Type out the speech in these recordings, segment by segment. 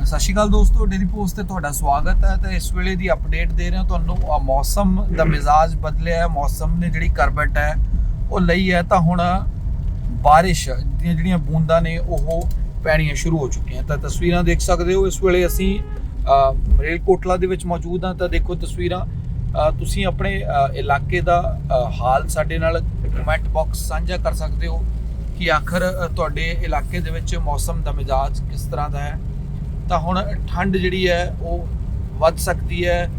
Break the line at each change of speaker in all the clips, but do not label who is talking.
ਸਤਿ ਸ਼੍ਰੀ ਅਕਾਲ ਦੋਸਤੋ daily post ਤੇ ਤੁਹਾਡਾ ਸਵਾਗਤ ਹੈ ਤੇ ਇਸ ਵੇਲੇ ਦੀ ਅਪਡੇਟ ਦੇ ਰਹੇ ਹਾਂ ਤੁਹਾਨੂੰ ਆ ਮੌਸਮ ਦਾ ਮਿਜ਼ਾਜ ਬਦਲਿਆ ਹੈ ਮੌਸਮ ਨੇ ਜਿਹੜੀ ਕਰਵਟ ਹੈ ਉਹ ਲਈ ਹੈ ਤਾਂ ਹੁਣ ਬਾਰਿਸ਼ ਦੀਆਂ ਜਿਹੜੀਆਂ ਬੂੰਦਾਂ ਨੇ ਉਹ ਪੈਣੀਆਂ ਸ਼ੁਰੂ ਹੋ ਚੁੱਕੀਆਂ। ਤਾਂ ਤਸਵੀਰਾਂ ਦੇਖ ਸਕਦੇ ਹੋ ਇਸ ਵੇਲੇ ਅਸੀਂ ਅ, ਮਰੇਲਕੋਟਲਾ ਦੇ ਵਿੱਚ ਮੌਜੂਦ ਹਾਂ। ਤਾਂ ਦੇਖੋ ਤਸਵੀਰਾਂ ਤੁਸੀਂ ਆਪਣੇ ਇਲਾਕੇ ਦਾ ਹਾਲ ਸਾਡੇ ਨਾਲ ਕਮੈਂਟ ਬਾਕਸ ਸਾਂਝਾ ਕਰ ਸਕਦੇ ਹੋ ਕਿ ਆਖਰ ਤੁਹਾਡੇ ਇਲਾਕੇ ਦੇ ਵਿੱਚ ਮੌਸਮ ਦਾ ਮਿਜ਼ਾਜ ਕਿਸ ਤਰ੍ਹਾਂ ਦਾ ਹੈ। ਤਾਂ ਹੁਣ ਠੰਡ ਜਿਹੜੀ ਹੈ ਉਹ ਵੱਧ ਸਕਦੀ ਹੈ।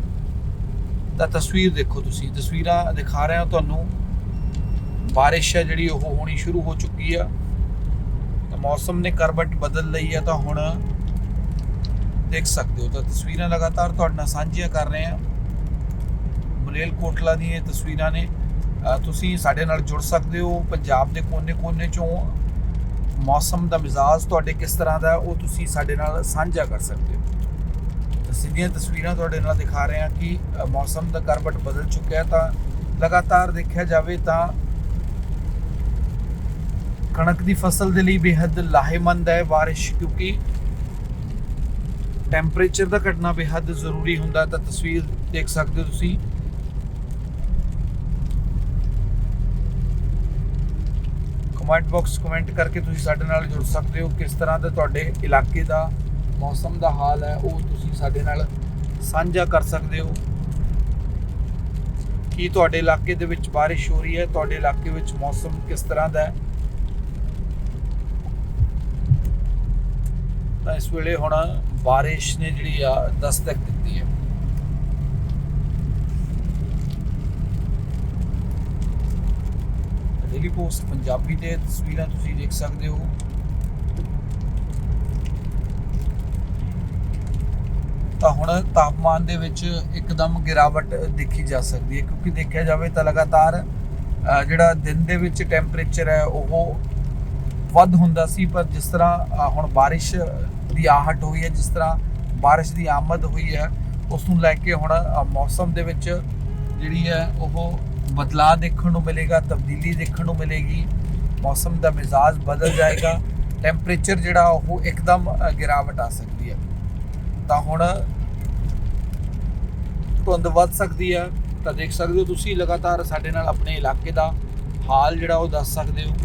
ਤਾਂ ਤਸਵੀਰ ਦੇਖੋ ਤੁਸੀਂ। ਤਸਵੀਰਾਂ ਦਿਖਾ ਰਹੇ ਹਾਂ ਤੁਹਾਨੂੰ। ਬਾਰਿਸ਼ ਹੈ ਜਿਹੜੀ ਉਹ ਹੋਣੀ ਸ਼ੁਰੂ ਹੋ ਚੁੱਕੀ ਆ। ਤਾਂ ਮੌਸਮ ਨੇ ਕਰਵਟ ਬਦਲ ਲਈ ਹੈ ਤਾਂ ਹੁਣ ਦੇਖ ਸਕਦੇ ਹੋ। ਤਾਂ ਤਸਵੀਰਾਂ ਲਗਾਤਾਰ ਤੁਹਾਡੇ ਨਾਲ ਸਾਂਝੀਆਂ ਕਰ ਰਹੇ ਹਾਂ। ਮਲੇਲਕੋਟਲਾ ਦੀਆਂ ਤਸਵੀਰਾਂ ਨੇ। ਤੁਸੀਂ ਸਾਡੇ ਨਾਲ ਜੁੜ ਸਕਦੇ ਹੋ। ਪੰਜਾਬ ਦੇ ਕੋਨੇ-ਕੋਨੇ ਚੋਂ ਮੌਸਮ ਦਾ ਮਿਜ਼ਾਜ ਤੁਹਾਡੇ ਕਿਸ ਤਰ੍ਹਾਂ ਦਾ ਉਹ ਤੁਸੀਂ ਸਾਡੇ ਨਾਲ ਸਾਂਝਾ ਕਰ ਸਕਦੇ ਹੋ। ਤਾਂ ਸਿੱਧੀਆਂ ਤਸਵੀਰਾਂ ਤੁਹਾਡੇ ਨਾਲ ਦਿਖਾ ਰਹੇ ਹਾਂ ਕਿ ਮੌਸਮ ਦਾ ਕਰਵਟ ਬਦਲ ਚੁੱਕਿਆ ਹੈ, ਤਾਂ ਲਗਾਤਾਰ ਦੇਖਿਆ ਜਾਵੇ ਤਾਂ ਕਣਕ ਦੀ ਫਸਲ ਦੇ ਲਈ ਬੇहद ਲਾਹੇਮੰਦ ਹੈ بارش ਕਿਉਂਕਿ ਟੈਂਪਰੇਚਰ ਦਾ ਘਟਣਾ ਬੇहद ਜ਼ਰੂਰੀ ਹੁੰਦਾ ਤਾਂ ਤਸਵੀਰ ਦੇਖ ਸਕਦੇ ਹੋ ਤੁਸੀਂ। ਕਮੈਂਟ ਬਾਕਸ ਕਮੈਂਟ ਕਰਕੇ ਤੁਸੀਂ ਸਾਡੇ ਨਾਲ ਜੁੜ ਸਕਦੇ ਹੋ। ਕਿਸ ਤਰ੍ਹਾਂ ਦਾ ਤੁਹਾਡੇ ਇਲਾਕੇ ਦਾ ਮੌਸਮ ਦਾ ਹਾਲ ਹੈ, ਉਹ ਤੁਸੀਂ ਸਾਡੇ ਨਾਲ ਸਾਂਝਾ ਕਰ ਸਕਦੇ ਹੋ। ਕੀ ਤੁਹਾਡੇ ਇਲਾਕੇ ਦੇ ਵਿੱਚ ਬਾਰਿਸ਼ ਹੋ ਰਹੀ ਹੈ? ਤੁਹਾਡੇ ਇਲਾਕੇ ਵਿੱਚ ਮੌਸਮ ਕਿਸ ਤਰ੍ਹਾਂ ਦਾ ਹੈ? ਤਾਂ ਇਸ ਵੇਲੇ ਹੁਣ ਬਾਰਿਸ਼ ਨੇ ਜਿਹੜੀ ਆ, ਦਸਤਕ ਦਿੱਤੀ ਹੈ। ਡੇਲੀ ਪੋਸਟ ਪੰਜਾਬੀ ਦੇ ਤਸਵੀਰਾਂ ਤੁਸੀਂ ਦੇਖ ਸਕਦੇ ਹੋ। ਤਾਂ ਹੁਣ ਤਾਪਮਾਨ ਦੇ ਵਿੱਚ ਇੱਕਦਮ ਗਿਰਾਵਟ ਦੇਖੀ ਜਾ ਸਕਦੀ ਹੈ, ਕਿਉਂਕਿ ਦੇਖਿਆ ਜਾਵੇ ਤਾਂ ਲਗਾਤਾਰ ਜਿਹੜਾ ਦਿਨ ਦੇ ਵਿੱਚ ਟੈਂਪਰੇਚਰ ਹੈ, ਉਹ ਵੱਧ ਹੁੰਦਾ ਸੀ, ਪਰ ਜਿਸ ਤਰ੍ਹਾਂ ਹੁਣ ਬਾਰਿਸ਼ ਦੀ ਆਹਟ ਹੋਈ ਹੈ, ਜਿਸ ਤਰ੍ਹਾਂ ਬਾਰਿਸ਼ ਦੀ ਆਮਦ ਹੋਈ ਹੈ, ਉਸ ਨੂੰ ਲੈ ਕੇ ਹੁਣ ਮੌਸਮ ਦੇ ਵਿੱਚ ਜਿਹੜੀ ਹੈ, ਉਹ ਬਦਲਾਅ ਦੇਖਣ ਨੂੰ ਮਿਲੇਗਾ, ਤਬਦੀਲੀ ਦੇਖਣ ਨੂੰ ਮਿਲੇਗੀ, ਮੌਸਮ ਦਾ ਮਿਜ਼ਾਜ ਬਦਲ ਜਾਏਗਾ ਟੈਂਪਰੇਚਰ ਜਿਹੜਾ ਉਹ ਇੱਕਦਮ ਗਿਰਾਵਟ ਆ ਸਕਦੀ ਹੈ। ਤਾਂ ਹੁਣ ਧੁੰਦ ਵੱਧ ਸਕਦੀ ਹੈ, ਤਾਂ ਦੇਖ ਸਕਦੇ ਹੋ ਤੁਸੀਂ ਲਗਾਤਾਰ ਸਾਡੇ ਨਾਲ ਆਪਣੇ ਇਲਾਕੇ ਦਾ ਹਾਲ ਜਿਹੜਾ ਉਹ ਦੱਸ ਸਕਦੇ ਹੋ।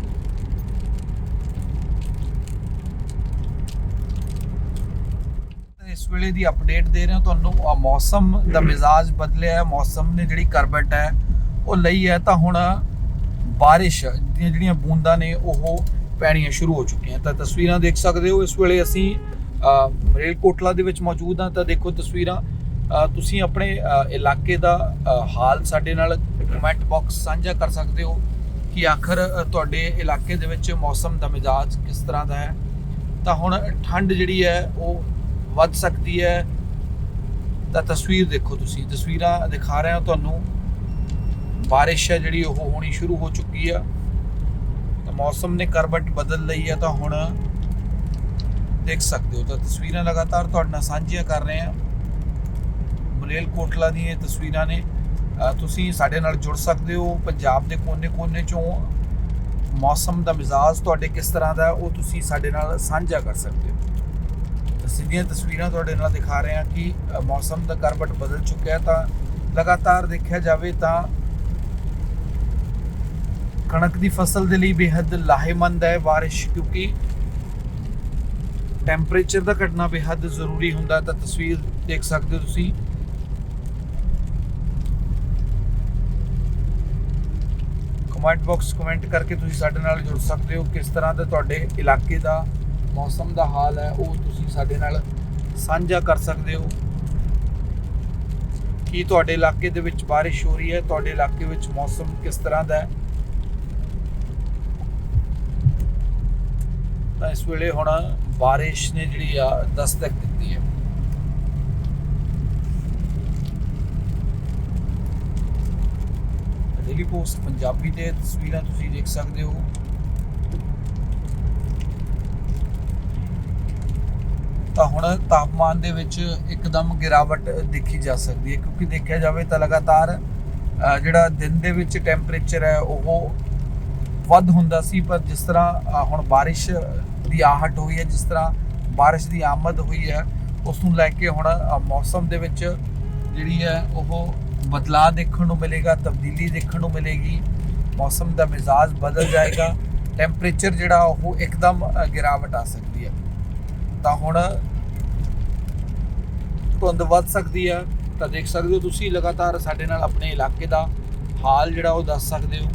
ਇਸ ਵੇਲੇ ਦੀ ਅਪਡੇਟ ਦੇ ਰਹੇ ਹਾਂ, ਤੁਹਾਨੂੰ ਮੌਸਮ ਦਾ ਮਿਜ਼ਾਜ ਬਦਲਿਆ ਹੈ, ਮੌਸਮ ਨੇ ਜਿਹੜੀ ਕਰਬਟ ਹੈ ਉਹ ਲਈ ਹੈ ਤਾਂ ਹੁਣ ਬਾਰਿਸ਼ ਦੀਆਂ ਜਿਹੜੀਆਂ ਬੂੰਦਾਂ ਨੇ ਉਹ ਪੈਣੀਆਂ ਸ਼ੁਰੂ ਹੋ ਚੁੱਕੀਆਂ। ਤਾਂ ਤਸਵੀਰਾਂ ਦੇਖ ਸਕਦੇ ਹੋ ਇਸ ਵੇਲੇ ਅਸੀਂ ਅ, ਮਰੇਲਕੋਟਲਾ ਦੇ ਵਿੱਚ ਮੌਜੂਦ ਹਾਂ। ਤਾਂ ਦੇਖੋ ਤਸਵੀਰਾਂ ਤੁਸੀਂ ਆਪਣੇ ਇਲਾਕੇ ਦਾ ਹਾਲ ਸਾਡੇ ਨਾਲ ਕਮੈਂਟ ਬਾਕਸ ਸਾਂਝਾ ਕਰ ਸਕਦੇ ਹੋ ਕਿ ਆਖਰ ਤੁਹਾਡੇ ਇਲਾਕੇ ਦੇ ਵਿੱਚ ਮੌਸਮ ਦਾ ਮਿਜ਼ਾਜ ਕਿਸ ਤਰ੍ਹਾਂ ਦਾ ਹੈ। ਤਾਂ ਹੁਣ ਠੰਡ ਜਿਹੜੀ ਹੈ ਉਹ ਵੱਧ ਸਕਦੀ ਹੈ। ਤਾਂ ਤਸਵੀਰ ਦੇਖੋ ਤੁਸੀਂ। ਤਸਵੀਰਾਂ ਦਿਖਾ ਰਹੇ ਹਾਂ ਤੁਹਾਨੂੰ। ਬਾਰਿਸ਼ ਹੈ ਜਿਹੜੀ ਉਹ ਹੋਣੀ ਸ਼ੁਰੂ ਹੋ ਚੁੱਕੀ ਆ। ਤਾਂ ਮੌਸਮ ਨੇ ਕਰਵਟ ਬਦਲ ਲਈ ਹੈ ਤਾਂ ਹੁਣ ਦੇਖ ਸਕਦੇ ਹੋ, ਤਾਂ ਤਸਵੀਰਾਂ ਲਗਾਤਾਰ ਤੁਹਾਡੇ ਨਾਲ ਸਾਂਝੀਆਂ ਕਰ ਰਹੇ ਹਾਂ। ਮਲੇਲਕੋਟਲਾ ਦੀਆਂ ਇਹ ਤਸਵੀਰਾਂ ਨੇ। ਤੁਸੀਂ ਸਾਡੇ ਨਾਲ ਜੁੜ ਸਕਦੇ ਹੋ, ਪੰਜਾਬ ਦੇ ਕੋਨੇ-ਕੋਨੇ ਚੋਂ। ਮੌਸਮ ਦਾ ਮਿਜ਼ਾਜ ਤੁਹਾਡੇ ਕਿਸ ਤਰ੍ਹਾਂ ਦਾ, ਉਹ ਤੁਸੀਂ ਸਾਡੇ ਨਾਲ ਸਾਂਝਾ ਕਰ ਸਕਦੇ ਹੋ। ਤਾਂ ਸਿੱਧੀਆਂ ਤਸਵੀਰਾਂ ਤੁਹਾਡੇ ਨਾਲ ਦਿਖਾ ਰਹੇ ਹਾਂ ਕਿ ਮੌਸਮ ਦਾ ਕਰਵਟ ਬਦਲ ਚੁੱਕਿਆ ਹੈ ਤਾਂ ਲਗਾਤਾਰ ਦੇਖਿਆ ਜਾਵੇ ਤਾਂ ਕਣਕ ਦੀ ਫਸਲ ਦੇ ਲਈ ਬੇहद ਲਾਹੇਮੰਦ ਹੈ بارش ਕਿਉਂਕਿ ਟੈਂਪਰੇਚਰ ਦਾ ਘਟਣਾ ਬੇहद ਜ਼ਰੂਰੀ ਹੁੰਦਾ ਤਾਂ ਤਸਵੀਰ ਦੇਖ ਸਕਦੇ ਹੋ ਤੁਸੀਂ। ਕਮੈਂਟ ਬਾਕਸ ਕਮੈਂਟ ਕਰਕੇ ਤੁਸੀਂ ਸਾਡੇ ਨਾਲ ਜੁੜ ਸਕਦੇ ਹੋ। ਕਿਸ ਤਰ੍ਹਾਂ ਦਾ ਤੁਹਾਡੇ ਇਲਾਕੇ ਦਾ ਮੌਸਮ ਦਾ ਹਾਲ ਹੈ, ਉਹ ਤੁਸੀਂ ਸਾਡੇ ਨਾਲ ਸਾਂਝਾ ਕਰ ਸਕਦੇ ਹੋ। ਕੀ ਤੁਹਾਡੇ ਇਲਾਕੇ ਦੇ ਵਿੱਚ بارش ਹੋ ਰਹੀ ਹੈ? ਤੁਹਾਡੇ ਇਲਾਕੇ ਵਿੱਚ ਮੌਸਮ ਕਿਸ ਤਰ੍ਹਾਂ ਦਾ ਹੈ? ਤਾਂ ਇਸ ਵੇਲੇ ਹੁਣ ਬਾਰਿਸ਼ ਨੇ ਜਿਹੜੀ ਆ ਦਸਤਕ ਦਿੱਤੀ ਹੈ। ਡੇਲੀ ਪੋਸਟ ਪੰਜਾਬੀ ਦੇ ਤਸਵੀਰਾਂ ਤੁਸੀਂ ਦੇਖ ਸਕਦੇ ਹੋ। ਤਾਂ ਹੁਣ ਤਾਪਮਾਨ ਦੇ ਵਿੱਚ ਇੱਕਦਮ ਗਿਰਾਵਟ ਦੇਖੀ ਜਾ ਸਕਦੀ ਹੈ ਕਿਉਂਕਿ ਦੇਖਿਆ ਜਾਵੇ ਤਾਂ ਲਗਾਤਾਰ ਅ, ਜਿਹੜਾ ਦਿਨ ਦੇ ਵਿੱਚ ਟੈਂਪਰੇਚਰ ਹੈ ਉਹ ਵੱਧ ਹੁੰਦਾ ਸੀ ਪਰ ਜਿਸ ਤਰ੍ਹਾਂ ਹੁਣ ਬਾਰਿਸ਼ ਦੀ ਆਹਟ ਹੋਈ ਹੈ, ਜਿਸ ਤਰ੍ਹਾਂ ਬਾਰਿਸ਼ ਦੀ ਆਮਦ ਹੋਈ ਹੈ ਉਸ ਨੂੰ ਲੈ ਕੇ ਹੁਣ ਮੌਸਮ ਦੇ ਵਿੱਚ ਜਿਹੜੀ ਹੈ, ਉਹ ਬਦਲਾਅ ਦੇਖਣ ਨੂੰ ਮਿਲੇਗਾ, ਤਬਦੀਲੀ ਦੇਖਣ ਨੂੰ ਮਿਲੇਗੀ। ਮੌਸਮ ਦਾ ਮਿਜ਼ਾਜ ਬਦਲ ਜਾਏਗਾ, ਟੈਂਪਰੇਚਰ ਜਿਹੜਾ, ਉਹ ਇੱਕਦਮ ਗਿਰਾਵਟ ਆ ਸਕਦੀ ਹੈ। ਤਾਂ ਹੁਣ ਧੁੰਦ ਵੱਧ ਸਕਦੀ ਹੈ, ਤਾਂ ਦੇਖ ਸਕਦੇ ਹੋ ਤੁਸੀਂ ਲਗਾਤਾਰ ਸਾਡੇ ਨਾਲ ਆਪਣੇ ਇਲਾਕੇ ਦਾ ਹਾਲ ਜਿਹੜਾ, ਉਹ ਦੱਸ ਸਕਦੇ ਹੋ।